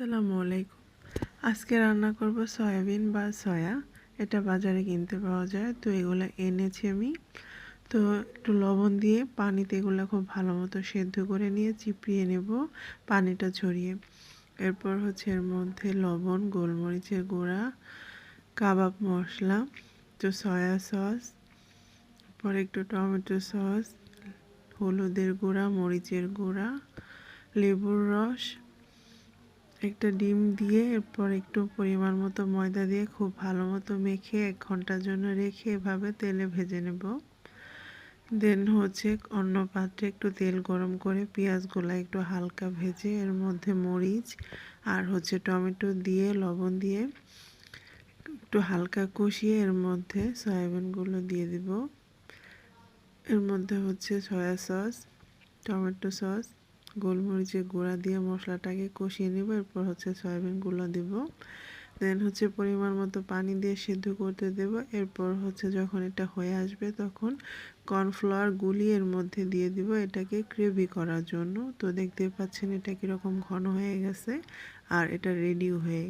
আসসালামু আলাইকুম। আজকে রান্না করব সয়াবিন বা সয়া। এটা বাজারে কিনতে পাওয়া যায়। তো এগুলো এনেছি আমি। তো একটু লবণ দিয়ে পানিতে এগুলো খুব ভালো মতো সেদ্ধ করে নিয়ে চিপিয়ে নেব পানিটা ছড়িয়ে। এরপর হচ্ছে এর মধ্যে লবণ, গোলমরিচের গুঁড়া, কাবাব মশলা, তো সয়া সস পর একটু টমেটো সস, হলুদের গুঁড়া, মরিচের গুঁড়া, লেবুর রস একটা ডিম দিয়ে, এরপর একটু পরিমাণ মতো ময়দা দিয়ে খুব ভালো মতো মেখে এক ঘণ্টার জন্য রেখে এভাবে তেলে ভেজে নেব। দেন হচ্ছে অন্য পাত্রে একটু তেল গরম করে পেঁয়াজগুলো একটু হালকা ভেজে, এর মধ্যে মরিচ আর হচ্ছে টমেটো দিয়ে, লবণ দিয়ে একটু হালকা কষিয়ে, এর মধ্যে সয়াবিনগুলো দিয়ে দিব। এর মধ্যে হচ্ছে সয়া সস, টমেটো সস গোলমরিচের গুঁড়া দিয়ে মশলাটাকে কষিয়ে নেব, এরপর হচ্ছে সয়াবিনগুলো দেব। দেন হচ্ছে পরিমাণ মতো পানি দিয়ে সিদ্ধ করতে দেব। এরপর হচ্ছে যখন এটা হয়ে আসবে তখন কর্নফ্লাওয়ার গুলি এর মধ্যে দিয়ে দিব এটাকে গ্রেভি করার জন্য। তো দেখতে পাচ্ছেন এটা কীরকম ঘন হয়ে গেছে আর এটা রেডিও হয়ে